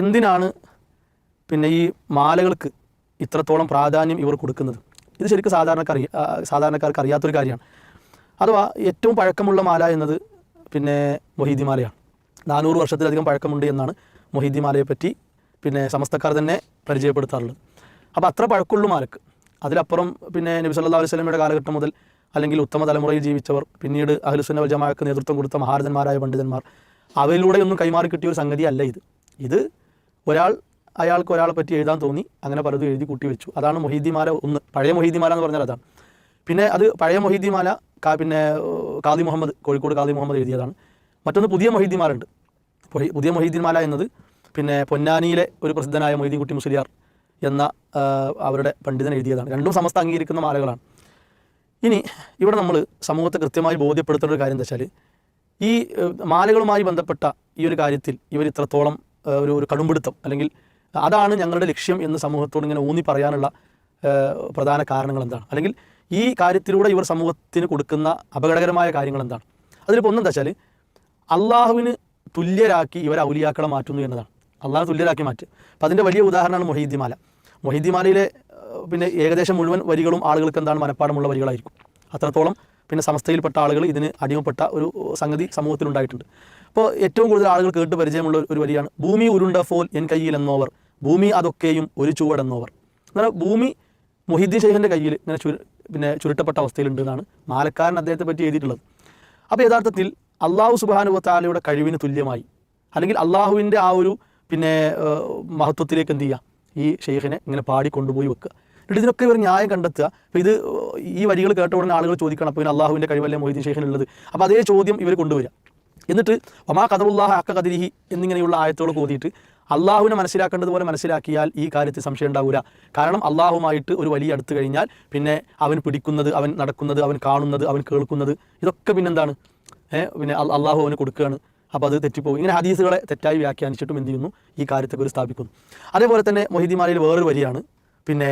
എന്തിനാണ് പിന്നെ ഈ മാലകൾക്ക് ഇത്രത്തോളം പ്രാധാന്യം ഇവർ കൊടുക്കുന്നത്? ഇത് ശരിക്കും സാധാരണക്കാർ സാധാരണക്കാർക്ക് അറിയാത്തൊരു കാര്യമാണ്. അഥവാ ഏറ്റവും പഴക്കമുള്ള മാല എന്നത് പിന്നെ മൊഹീദി മാലയാണ്. നാനൂറ് വർഷത്തിലധികം പഴക്കമുണ്ട് എന്നാണ് മൊഹീദി മാലയെ പറ്റി പിന്നെ സമസ്തക്കാർ തന്നെ പരിചയപ്പെടുത്താറുള്ളത്. അപ്പോൾ അത്ര പഴക്കമുള്ള മാലക്ക് അതിലപ്പുറം പിന്നെ നബി സല്ലല്ലാഹു അലൈഹി സ്വലമയുടെ കാലഘട്ടം മുതൽ അല്ലെങ്കിൽ ഉത്തമ തലമുറയിൽ ജീവിച്ചവർ പിന്നീട് അഹ്ലുസുന്ന വൽ ജമാഅക്ക് നേതൃത്വം കൊടുത്ത മഹാരഥന്മാരായ പണ്ഡിതന്മാർ അവയിലൂടെയൊന്നും കൈമാറി കിട്ടിയ ഒരു സംഗതി അല്ല ഇത്. ഇത് ഒരാൾ അയാൾക്ക് ഒരാളെ പറ്റി എഴുതാൻ തോന്നി അങ്ങനെ പലതും എഴുതി കൂട്ടി വെച്ചു. അതാണ് മൊഹീദിമാല ഒന്ന്. പഴയ മൊഹീദിമാല എന്ന് പറഞ്ഞാൽ അതാണ്. പിന്നെ അത് പഴയ മൊഹീദിമാല കാ പിന്നെ കാദി മുഹമ്മദ് കോഴിക്കോട് കാദി മുഹമ്മദ് എഴുതിയതാണ്. മറ്റൊന്ന് പുതിയ മൊഹീദിമാലുണ്ട് പൊഹി- പുതിയ മൊഹീദിമാല എന്നത് പിന്നെ പൊന്നാനിയിലെ ഒരു പ്രസിദ്ധനായ മൊയ്തീൻകുട്ടി മുസ്ലിയാർ എന്ന അവരുടെ പണ്ഡിതൻ എഴുതിയതാണ്. രണ്ടും സമസ്ത അംഗീകരിക്കുന്ന മാലകളാണ്. ഇനി ഇവിടെ നമ്മൾ സമൂഹത്തെ കൃത്യമായി ബോധ്യപ്പെടുത്തേണ്ട ഒരു കാര്യം എന്താ വെച്ചാൽ ഈ മാലകളുമായി ബന്ധപ്പെട്ട ഈ ഒരു കാര്യത്തിൽ ഇവർ ഇത്രത്തോളം ഒരു ഒരു കടുംപിടുത്തം അല്ലെങ്കിൽ അതാണ് ഞങ്ങളുടെ ലക്ഷ്യം എന്ന് സമൂഹത്തോട് ഇങ്ങനെ ഊന്നി പറയാനുള്ള പ്രധാന കാരണങ്ങൾ എന്താണ്? അല്ലെങ്കിൽ ഈ കാര്യത്തിലൂടെ ഇവർ സമൂഹത്തിന് കൊടുക്കുന്ന അപകടകരമായ കാര്യങ്ങൾ എന്താണ്? അതിലിപ്പോൾ ഒന്നെന്താ വെച്ചാൽ അള്ളാഹുവിന് തുല്യരാക്കി ഇവർ ഔലിയാക്കളെ മാറ്റുന്നു എന്നതാണ്. അള്ളാഹു തുല്യരാക്കി മാറ്റുക അപ്പം അതിന്റെ വലിയ ഉദാഹരണമാണ് മൊഹീദ്ദിമാല മൊഹീദ്ദിമാലയിലെ പിന്നെ ഏകദേശം മുഴുവൻ വരികളും ആളുകൾക്ക് എന്താണ്? മനഃപ്പാടമുള്ള വരികളായിരിക്കും. അത്രത്തോളം പിന്നെ സമസ്തയിൽപ്പെട്ട ആളുകൾ ഇതിന് അടിമപ്പെട്ട ഒരു സംഗതി സമൂഹത്തിലുണ്ടായിട്ടുണ്ട്. അപ്പോൾ ഏറ്റവും കൂടുതൽ ആളുകൾ കേട്ട് പരിചയമുള്ള ഒരു- വരിയാണ് ഭൂമി ഉരുണ്ട ഫോൽ എൻ കയ്യിൽ എന്നോവർ. ഭൂമി അതൊക്കെയും ഒരു ചുവടെന്നോവർ എന്നാൽ ഭൂമി മൊഹീദ്ദീൻ ഷെയ്ഖിന്റെ കയ്യിൽ ഇങ്ങനെ ചുരു പിന്നെ ചുരുട്ടപ്പെട്ട അവസ്ഥയിലുണ്ട് എന്നാണ് മാലക്കാരൻ അദ്ദേഹത്തെ പറ്റി എഴുതിയിട്ടുള്ളത്. അപ്പോൾ യഥാർത്ഥത്തിൽ അള്ളാഹു സുബാനുവത്താലയുടെ കഴിവിന് തുല്യമായി. അല്ലെങ്കിൽ അള്ളാഹുവിന്റെ ആ ഒരു പിന്നെ മഹത്വത്തിലേക്ക് എന്ത് ചെയ്യുക? ഈ ഷെയ്ഖിനെ ഇങ്ങനെ പാടി കൊണ്ടുപോയി വെക്കുക. എന്നിട്ട് ഇതിനൊക്കെ ഇവർ ന്യായം കണ്ടെത്തുക. അപ്പോൾ ഇത് ഈ വരികൾ കേട്ട ഉടനെ ആളുകൾ ചോദിക്കണം അപ്പോൾ പിന്നെ അള്ളാഹുവിന്റെ കഴിവല്ലേ മൊയ്തീൻ ഷെയ്ഖിനുള്ളത് അപ്പോൾ അതേ ചോദ്യം ഇവർ കൊണ്ടുവരിക എന്നിട്ട് ഒമാ കദറുല്ലാഹ അക്ക കതിരിഹി എന്നിങ്ങനെയുള്ള ആയത്തോട് കോതിയിട്ട് അള്ളാഹുവിനെ മനസ്സിലാക്കേണ്ടതുപോലെ മനസ്സിലാക്കിയാൽ ഈ കാര്യത്തിൽ സംശയം ഉണ്ടാവില്ല കാരണം അള്ളാഹുമായിട്ട് ഒരു വലിയ അടുത്ത് കഴിഞ്ഞാൽ പിന്നെ അവൻ പിടിക്കുന്നത് അവൻ നടക്കുന്നത് അവൻ കാണുന്നത് അവൻ കേൾക്കുന്നത് ഇതൊക്കെ പിന്നെന്താണ്? പിന്നെ അള്ളാഹു അവന് കൊടുക്കുകയാണ്. അപ്പോൾ അത് തെറ്റിപ്പോകും. ഇങ്ങനെ ഹദീസുകളെ തെറ്റായി വ്യാഖ്യാനിച്ചിട്ടും എന്ത് ചെയ്യുന്നു? ഈ കാര്യത്തെക്കുറിച്ച് ഒരു സ്ഥാപിക്കുന്നു. അതേപോലെ തന്നെ മൊഹിദിമാലയിൽ വേറൊരു വരിയാണ്. പിന്നെ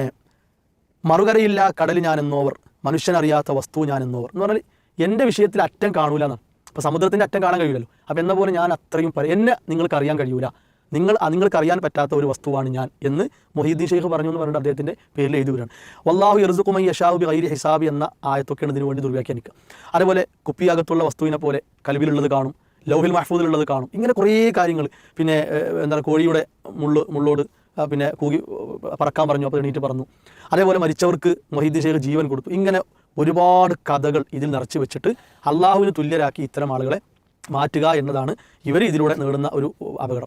മറുകരയില്ല കടൽ ഞാനെന്നോവർ മനുഷ്യനറിയാത്ത വസ്തു ഞാനെന്നോവർ എന്ന് പറഞ്ഞാൽ എന്റെ വിഷയത്തിൽ അറ്റം കാണൂല എന്നാണ്. അപ്പോൾ സമുദ്രത്തിന്റെ അറ്റം കാണാൻ കഴിയില്ലല്ലോ. അപ്പോൾ എന്ന പോലെ ഞാൻ അത്രയും പറയും എന്നെ നിങ്ങൾക്ക് അറിയാൻ കഴിയൂല. നിങ്ങൾ നിങ്ങൾക്ക് അറിയാൻ പറ്റാത്ത ഒരു വസ്തുവാണ് ഞാൻ എന്ന് മൊഹീദ്ദീൻ ഷെയ്ഖ് പറഞ്ഞു എന്ന് പറഞ്ഞിട്ട് അദ്ദേഹത്തിന്റെ പേരിൽ എഴുതി വരികയാണ്. വല്ലാഹു ഇർസുക്കുമൈ യഷാബി ഐരി ഹിസാബി എന്ന ആയത്തൊക്കെയാണ് ഇതിനു വേണ്ടി ദുർവ്യാഖ്യാനിക്കുക. അതേപോലെ കുപ്പിയകത്തുള്ള വസ്തുവിനെ പോലെ കൽവിലുള്ളത് കാണും ലൗഹിൽ മഹ്ഫൂദിലുള്ളത് കാണും. ഇങ്ങനെ കുറേ കാര്യങ്ങൾ. പിന്നെ എന്താ എന്താണ് കോഴിയുടെ മുള്ള് മുള്ളോട് പിന്നെ കൂകി പറക്കാൻ പറഞ്ഞു അപ്പോൾ എണീറ്റ് പറഞ്ഞു അതേപോലെ മരിച്ചവർക്ക് മൊഹീദ്ദീൻ ഷെയ്ഖ് ജീവൻ കൊടുത്തു. ഇങ്ങനെ ഒരുപാട് കഥകൾ ഇതിൽ നിറച്ച് വെച്ചിട്ട് അള്ളാഹുവിന് തുല്യരാക്കി ഇത്തരം ആളുകളെ മാറ്റുക എന്നതാണ് ഇവർ ഇതിലൂടെ നേടുന്ന ഒരു അപകടം.